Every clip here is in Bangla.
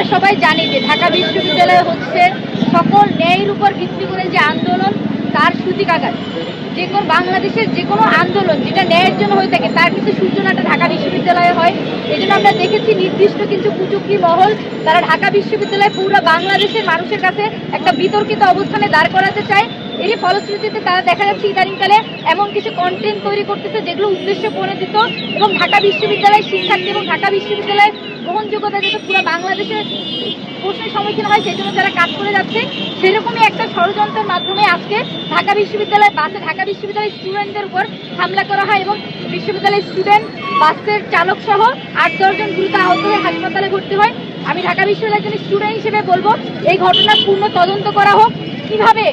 আমরা সবাই জানি যে ঢাকা বিশ্ববিদ্যালয় হচ্ছে সকল ন্যায়ের উপর ভিত্তি করে যে আন্দোলন, তার সূতিকাগার। যে কোনো বাংলাদেশের যে কোনো আন্দোলন যেটা ন্যায়ের জন্য হয়ে থাকে, তার কিন্তু সূচনাটা ঢাকা বিশ্ববিদ্যালয়ে হয়। এই জন্য আমরা দেখেছি নির্দিষ্ট কিছু কুচুকি মহল তারা ঢাকা বিশ্ববিদ্যালয়ে পুরো বাংলাদেশের মানুষের কাছে একটা বিতর্কিত অবস্থানে দাঁড় করাতে চায়। এরই ফলশ্রুতিতে তারা দেখা যাচ্ছে ইদানিংকালে এমন কিছু কন্টেন্ট তৈরি করতেছে যেগুলো উদ্দেশ্য প্রণোদিত এবং ঢাকা বিশ্ববিদ্যালয়ের শিক্ষার্থী এবং ঢাকা বিশ্ববিদ্যালয়ের গ্রহণযোগ্যতা যাতে পুরো বাংলাদেশের প্রশ্নের সম্মুখীন হয়, সেই জন্য যারা কাজ করে যাচ্ছে, সেরকমই একটা ষড়যন্ত্রের মাধ্যমে আজকে ঢাকা বিশ্ববিদ্যালয় বাসে ঢাকা বিশ্ববিদ্যালয়ের স্টুডেন্টদের উপর হামলা করা হয় এবং বিশ্ববিদ্যালয়ের স্টুডেন্ট বাসের চালক সহ আট দশজন দ্রুত আহত হয়ে হাসপাতালে ভর্তি হয়। আমি ঢাকা বিশ্ববিদ্যালয়ের একজন স্টুডেন্ট হিসেবে বলব, এই ঘটনার পূর্ণ তদন্ত করা হোক। কীভাবে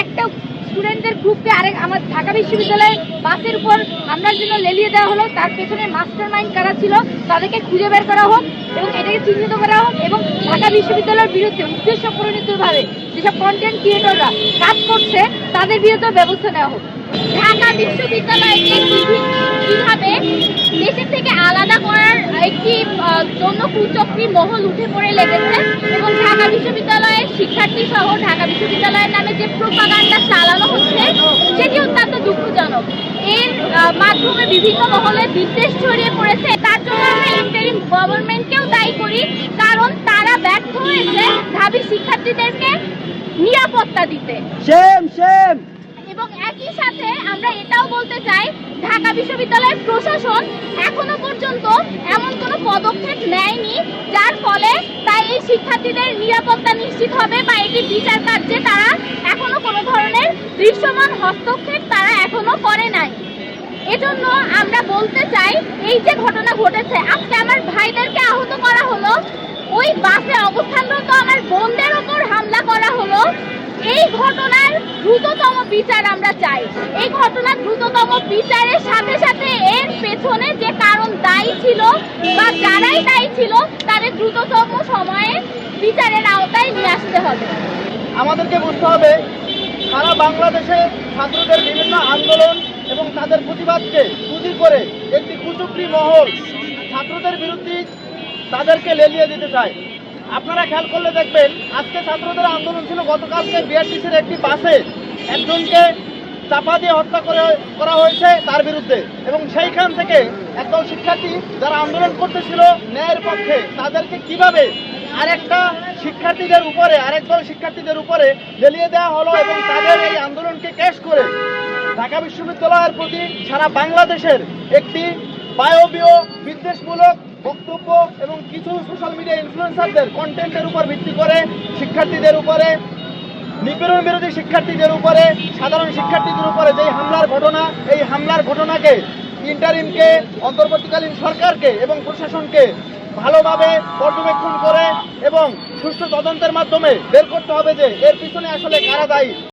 একটা স্টুডেন্টদের গ্রুপকে আরেক আমার ঢাকা বিশ্ববিদ্যালয়ের বাসের উপর হামলার জন্য লেলিয়ে দেওয়া হলো। তার পেছনে মাস্টার মাইন্ড কারা ছিল তাদেরকে খুঁজে বের করা হোক এবং এটাকে চিহ্নিত করা হোক এবং ঢাকা বিশ্ববিদ্যালয়ের বিরুদ্ধে উদ্দেশ্য পরিণতভাবে যেসব কন্টেন্ট ক্রিয়েটররা কাজ করছে, তাদের বিরুদ্ধে ব্যবস্থা নেওয়া হোক। ঢাকা বিশ্ববিদ্যালয়কে একটি জন্য কুচক্রী মহল উঠে পড়ে লেগেছে এবং ঢাকা বিশ্ববিদ্যালয়ের শিক্ষার্থী সহ ঢাকা বিশ্ববিদ্যালয়ের নামে যে প্রোপাগান্ডা চালানো হচ্ছে, সেটি অত্যন্ত দুঃখজনক। এর মাধ্যমে বিভিন্ন মহলে বিদ্বেষ ছড়িয়ে পড়েছে। তার জন্য আমরা ইন্টারিম গভর্নমেন্টকেও দায়ী করি, কারণ তারা ব্যর্থ হয়েছে ঢাবি শিক্ষার্থীদেরকে নিরাপত্তা দিতে। সেম সেম এবং একই সাথে আমরা এটাও বলতে চাই, ঢাকা বিশ্ববিদ্যালয়ের প্রশাসন এখনও পর্যন্ত এমন কোনো পদক্ষেপ নেয়নি, যার ফলে তাই এই শিক্ষার্থীদের নিরাপত্তা নিশ্চিত হবে বা এটি বিচার কার্যে তারা এখনও কোনো ধরনের দৃশ্যমান হস্তক্ষেপ তারা এখনও করে নাই। এজন্য আমরা বলতে চাই, এই যে ঘটনা ঘটেছে, আজকে আমার ভাইদেরকে আহত করা হলো, ওই বাসে অবস্থানরত আমার বোনদের ওপর হামলা করা হলো, এই ঘটনার দ্রুততম বিচার আমরা চাই। এই ঘটনার দ্রুততম বিচারের সাথে সাথে এর পেছনে যে কারণ দায়ী ছিল বা যারাই দায়ী ছিল, তাদের দ্রুততম সময়ে বিচারের আওতায় নিয়ে আসতে হবে। আমাদেরকে বুঝতে হবে, সারা বাংলাদেশে ছাত্রদের বিভিন্ন আন্দোলন এবং তাদের প্রতিবাদকে পুঁজি করে একটি কুচুকরি মহল ছাত্রদের বিরুদ্ধে তাদেরকে লেলিয়ে দিতে চায়। আপনারা খেয়াল করলে দেখবেন, আজকে ছাত্রদের আন্দোলন ছিল গতকালকে বিআরটিসির একটি বাসে একজনকে চাপা দিয়ে হত্যা করে, করা হয়েছে তার বিরুদ্ধে। এবং সেইখান থেকে একদল শিক্ষার্থী যারা আন্দোলন করতেছিল ন্যায়ের পক্ষে, তাদেরকে কীভাবে আরেকটা শিক্ষার্থীদের উপরে আরেক দল শিক্ষার্থীদের উপরে জ্বালিয়ে দেওয়া হলো এবং তাদের এই আন্দোলনকে ক্যাশ করে ঢাকা বিশ্ববিদ্যালয়ের প্রতি সারা বাংলাদেশের একটি বায়বীয়, বিদ্বেষমূলক বক্তব্য এবং কিছু সোশ্যাল মিডিয়া ইনফ্লুয়েন্সারদের কন্টেন্টের উপর ভিত্তি করে, শিক্ষার্থীদের উপরে নিপীড়ন বিরোধী শিক্ষার্থীদের উপরে, সাধারণ শিক্ষার্থীদের উপরে যে হামলার ঘটনা, এই হামলার ঘটনাকে ইন্টারিমকে অন্তর্বর্তীকালীন সরকারকে এবং প্রশাসনকে ভালোভাবে পর্যবেক্ষণ করে এবং সুষ্ঠু তদন্তের মাধ্যমে বের করতে হবে যে এর পিছনে আসলে কারা দায়ী।